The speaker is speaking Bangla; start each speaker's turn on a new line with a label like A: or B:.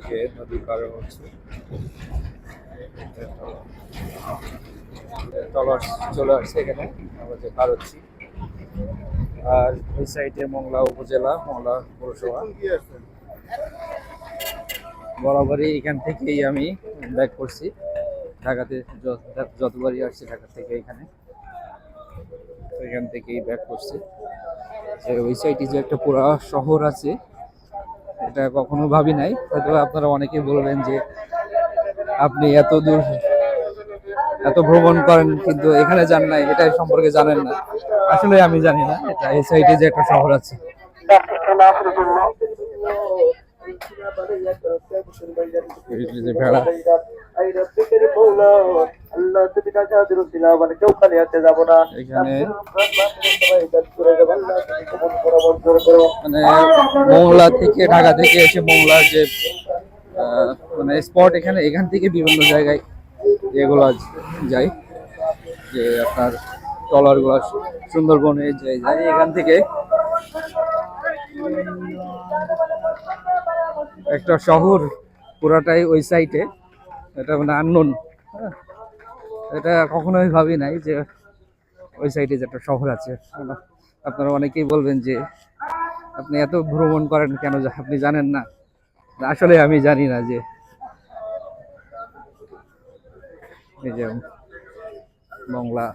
A: থেকে নদী পার হচ্ছে। চলে আসছে এখানে, আমরা যে পার হচ্ছি। আর ওই সাইডে মংলা উপজেলা, মংলা পৌরসভা। বরাবরই এখান থেকেই আমি ব্যাক করছি। ঢাকাতে যতবারই আসছি ঢাকা থেকে এখানে এখান থেকেই ব্যাক করছি। ওই সাইডে যে একটা পুরা শহর আছে এটা কখনো ভাবি নাই। হয়তো আপনারা অনেকে বলবেন যে আপনি এত দূর এত ভ্রমণ করেন কিন্তু এখানে যান নাই এটা সম্পর্কে জানেন না। আসলে আমি জানি না, এটা এই সাইডে যে একটা শহর আছে। এখানে মানে মোংলা থেকে, ঢাকা থেকে এসে মোংলার যে মানে স্পট এখানে, এখান থেকে বিভিন্ন জায়গায় এগুলো যায় যে আপনার ট্রলারগুলো সুন্দরবনে যে যায় এখান থেকে একটা শহর পুরাটাই ওই সাইটে এটা মানে আননোন এটা কখনোই ভাবি নাই যে ওই সাইডে যে একটা শহর আছে। আপনারা অনেকেই বলবেন যে আপনি এত ভ্রমণ করেন কেন আপনি জানেন না? আসলে আমি জানি না যে বাংলা